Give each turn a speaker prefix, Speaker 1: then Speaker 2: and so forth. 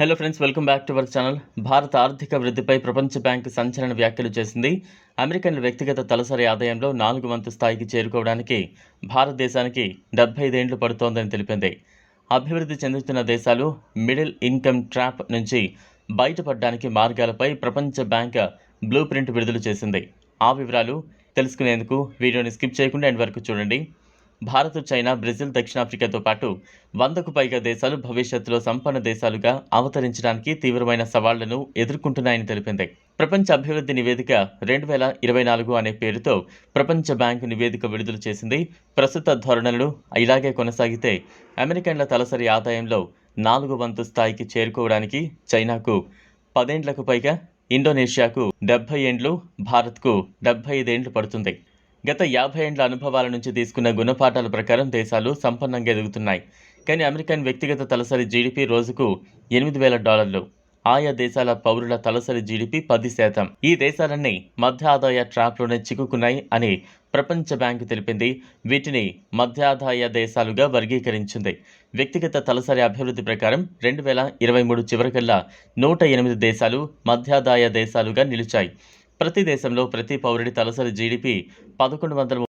Speaker 1: Hello friends welcome back to our channel భారత ఆర్థిక వృద్ధిపై ప్రపంచ బ్యాంక్ సంచలన వ్యాఖ్యలు చేసింది. అమెరికన్ వ్యక్తిగత తలసరి ఆదాయంలో నాలుగు వంతు స్థాయికి చేరుకోవడానికి భారతదేశానికి డెబ్బై ఐదేండ్లు పడుతోందని తెలిపింది. అభివృద్ధి చెందుతున్న దేశాలు మిడిల్ ఇన్కమ్ ట్రాప్ నుంచి బయటపడడానికి మార్గాలపై ప్రపంచ బ్యాంక్ బ్లూ ప్రింట్ విడుదల చేసింది. ఆ వివరాలు తెలుసుకునేందుకు వీడియోని స్కిప్ చేయకుండా ఎండ్ వరకు చూడండి. భారత్ చైనా బ్రెజిల్ దక్షిణాఫ్రికాతో పాటు వందకు పైగా దేశాలు భవిష్యత్తులో సంపన్న దేశాలుగా అవతరించడానికి తీవ్రమైన సవాళ్ళను ఎదుర్కొంటున్నాయని తెలిపింది. ప్రపంచ అభివృద్ధి నివేదిక రెండు వేల ఇరవై నాలుగు అనే పేరుతో ప్రపంచ బ్యాంకు నివేదిక విడుదల చేసింది. ప్రస్తుత ధోరణులు ఇలాగే కొనసాగితే అమెరికన్ల తలసరి ఆదాయంలో నాలుగు వంతు స్థాయికి చేరుకోవడానికి చైనాకు పదేండ్లకు పైగా ఇండోనేషియాకు డెబ్బై ఏండ్లు భారత్కు డెబ్బై ఐదేండ్లు పడుతుంది. గత యాభై ఏండ్ల అనుభవాల నుంచి తీసుకున్న గుణపాఠాల ప్రకారం దేశాలు సంపన్నంగా ఎదుగుతున్నాయి. కానీ అమెరికన్ వ్యక్తిగత తలసరి జీడిపి రోజుకు ఎనిమిది వేల డాలర్లు. ఆయా దేశాల పౌరుల తలసరి జీడిపి పది శాతం. ఈ దేశాలన్నీ మధ్య ఆదాయ ట్రాప్లోనే చిక్కుకున్నాయి అని ప్రపంచ బ్యాంకు తెలిపింది. వీటిని మధ్య ఆదాయ దేశాలుగా వర్గీకరించింది. వ్యక్తిగత తలసరి అభివృద్ధి ప్రకారం రెండు వేల ఇరవై మూడు చివరికల్లా నూట ఎనిమిది దేశాలు మధ్యాదాయ దేశాలుగా నిలిచాయి. ప్రతి దేశంలో ప్రతి పౌరుడి తలసరి జీడిపి పదకొండు వందల